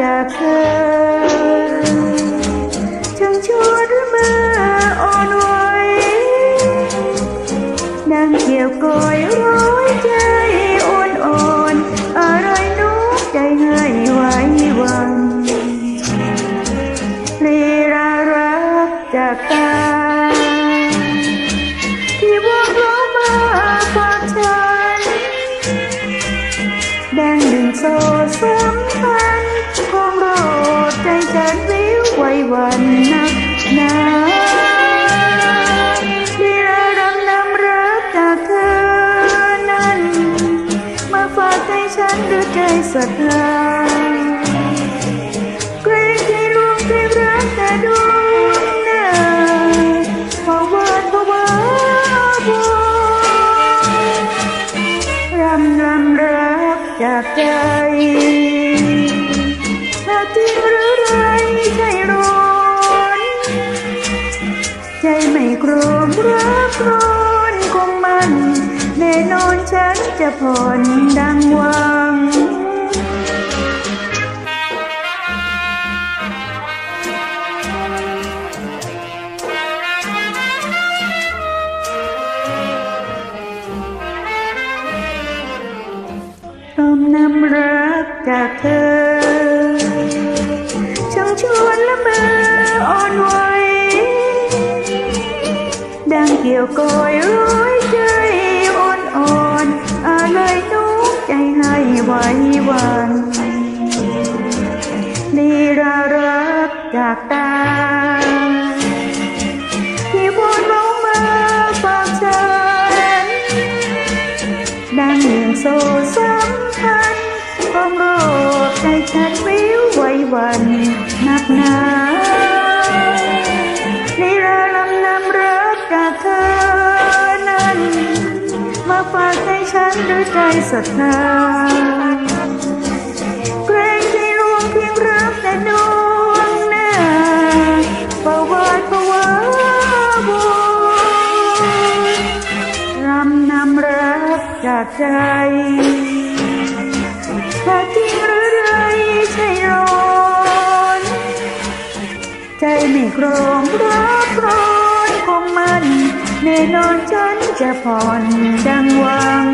จากเธอช่างชวนมื่ออ่อนไหวดังเกี่ยวก้อยร้อยใจอ่อนอ่อนๆอะไรนุกใจให้ไว้วันลีลารักจากตาที่วกเรามาฝากฉันแดงดึงโซ่ ไว้วันนักหนาที่ระดำนำรักจากเธอนั้น มาฝากใจฉันด้วยใจศรัทธาเกรงใจลวงเกรงรักแต่ดวงหน้าพอวันพอวันพอรำรำรักจากใจ แน่นอนฉันจะผ่อนดังหวังต้มน้ำรักจากเธอช่างชวนละเมออ่อนไหวดังเกี่ยวก้อย ว้วันลีลารักจากตาที่วนลงมาฝากฉันดังเรื่องโซสัมพันธ์ของโรคใจฉันวิวไววันนักหนานิราลำนำรักจากเธอนั้น มาฝากให้ฉันด้วยใจศรัทธา จากใจถ้าจริงหรือไรใช่ร้อนใจไม่โกรงรักร้อนคงมัน แน่นอนฉันจะผ่อนดังหวัง